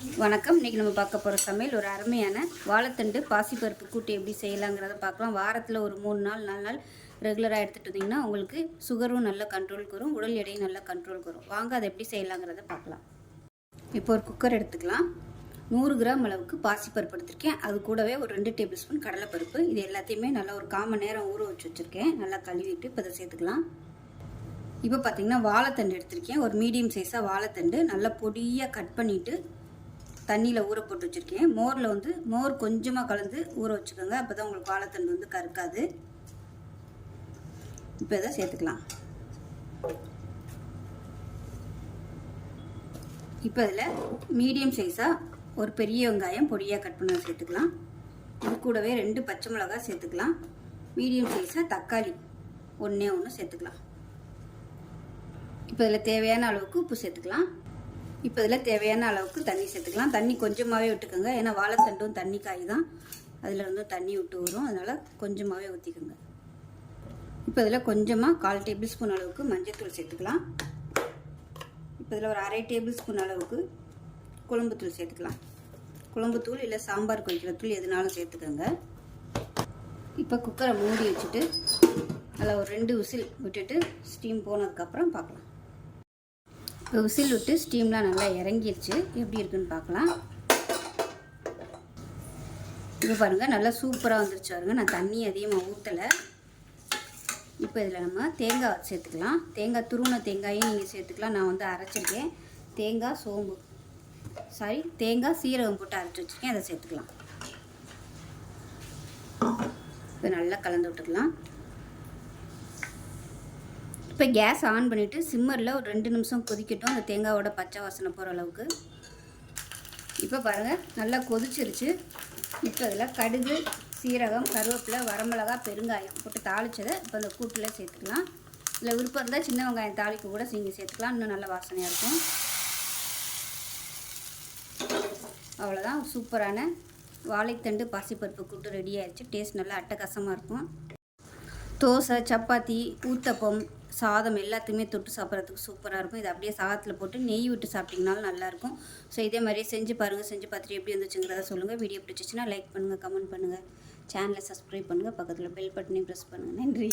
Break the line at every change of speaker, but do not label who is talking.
வணக்கம். இன்றைக்கி நம்ம பார்க்க போகிற சமையல் ஒரு அருமையான வாழைத்தண்டு பாசிப்பருப்பு கூட்டு எப்படி செய்யலாங்கிறத பார்க்கலாம். வாரத்தில் ஒரு மூணு நாள் நாலு நாள் ரெகுலராக எடுத்துகிட்டு வந்தீங்கன்னா உங்களுக்கு சுகரும் நல்ல கண்ட்ரோலுக்கு வரும் உடல் எடையும் நல்லா கண்ட்ரோலுக்கு வரும் வாங்க அதை எப்படி செய்யலாங்கிறத பார்க்கலாம். இப்போ ஒரு குக்கர் எடுத்துக்கலாம். நூறு கிராம் அளவுக்கு பாசிப்பருப்பு எடுத்திருக்கேன். அது கூடவே ஒரு ரெண்டு டேபிள் ஸ்பூன் கடலைப்பருப்பு. இது எல்லாத்தையுமே நல்லா ஒரு கால் மணி நேரம் ஊற வச்சு வச்சுருக்கேன். நல்லா கழுவிட்டு இப்போ அதை சேர்த்துக்கலாம். இப்போ பார்த்தீங்கன்னா வாழைத்தண்டு எடுத்திருக்கேன். ஒரு மீடியம் சைஸாக வாழைத்தண்டு நல்லா பொடியாக கட் பண்ணிவிட்டு தண்ணியில் ஊற போட்டு வச்சுருக்கேன். மோரில் வந்து மோர் கொஞ்சமாக கலந்து ஊற வச்சுக்கோங்க. அப்போ தான் உங்களுக்கு வாழைத்தண்டு வந்து கருக்காது. இப்போ இதை சேர்த்துக்கலாம். இப்போ இதில் மீடியம் சைஸாக ஒரு பெரிய வெங்காயம் பொடியாக கட் பண்ண சேர்த்துக்கலாம். இது கூடவே ரெண்டு பச்சை மிளகாய் சேர்த்துக்கலாம். மீடியம் சைஸாக தக்காளி ஒன்றே ஒன்று சேர்த்துக்கலாம். இப்போ இதில் தேவையான அளவுக்கு உப்பு சேர்த்துக்கலாம். இப்போ இதில் தேவையான அளவுக்கு தண்ணி சேர்த்துக்கலாம். தண்ணி கொஞ்சமாகவே விட்டுக்கோங்க. ஏன்னா வாழைத்தண்டும் தண்ணி காய் தான். அதில் வந்து தண்ணி விட்டு வரும். அதனால் கொஞ்சமாகவே ஊற்றிக்கோங்க. இப்போ இதில் கொஞ்சமாக கால் டேபிள் ஸ்பூன் அளவுக்கு மஞ்சத்தூள் சேர்த்துக்கலாம். இப்போ இதில் ஒரு அரை டேபிள் ஸ்பூன் அளவுக்கு குழம்புத்தூள் சேர்த்துக்கலாம். குழம்புத்தூள் இல்லை சாம்பார் கொதிக்கிற தூள் எதுனாலும் சேர்த்துக்கோங்க. இப்போ குக்கரை மூடி வச்சுட்டு அதில் ஒரு ரெண்டு விசில் விட்டுட்டு ஸ்டீம் போனதுக்கப்புறம் பார்க்கலாம். இப்போ விசில் விட்டு ஸ்டீம்லாம் நல்லா இறங்கிருச்சு. எப்படி இருக்குன்னு பார்க்கலாம். இது பாருங்கள் நல்லா சூப்பராக வந்துருச்சு பாருங்கள் நான் தண்ணி அதிகமாக ஊற்றலை இப்போ இதில் நம்ம தேங்காய் சேர்த்துக்கலாம். தேங்காய் துருவன தேங்காயும் நீங்கள் சேர்த்துக்கலாம். நான் வந்து அரைச்சிருக்கேன். தேங்காய் சோம்பு. சாரி தேங்காய் சீரகம் போட்டு அரைச்சி வச்சுருக்கேன். அதை சேர்த்துக்கலாம். இப்போ நல்லா கலந்து விட்டுக்கலாம். இப்போ கேஸ் ஆன் பண்ணிவிட்டு சிம்மரில் ஒரு ரெண்டு நிமிஷம் கொதிக்கட்டும். அந்த தேங்காவோட பச்சை வாசனை போகிற அளவுக்கு. இப்போ பாருங்கள் நல்லா கொதிச்சிருச்சு. இப்போ இதில் கடுகு சீரகம் கருவேப்பிலை வரமிளகா பெருங்காயம் போட்டு தாளித்ததை இப்போ அந்த கூட்டில் சேர்த்துக்கலாம். இல்லை விருப்பம் இருந்தால் சின்ன வெங்காயம் தாளிக்கு கூட நீங்கள் சேர்த்துக்கலாம். இன்னும் நல்ல வாசனையாக இருக்கும். அவ்வளோதான் சூப்பரான வாழைத்தண்டு பாசிப்பருப்பு கூட்டு ரெடி ஆயிடுச்சு. டேஸ்ட் நல்லா அட்டகாசமாக இருக்கும். தோசை சப்பாத்தி ஊத்தப்பம் சாதம் எல்லாத்தையுமே தொட்டு சாப்பிட்றதுக்கு சூப்பராக இருக்கும். இது அப்படியே சாதத்தில் போட்டு நெய் விட்டு சாப்பிட்டிங்கனாலும் நல்லாயிருக்கும். ஸோ இதே மாதிரியே செஞ்சு பாருங்கள் செஞ்சு பார்த்துட்டு எப்படி வந்துச்சுங்கிறத சொல்லுங்கள் வீடியோ பிடிச்சிச்சின்னா லைக் பண்ணுங்கள் கமெண்ட் பண்ணுங்கள் சேனலை சப்ஸ்கிரைப் பண்ணுங்கள் பக்கத்தில் பெல் பட்டனையும் ப்ரெஸ் பண்ணுங்கள் நன்றி.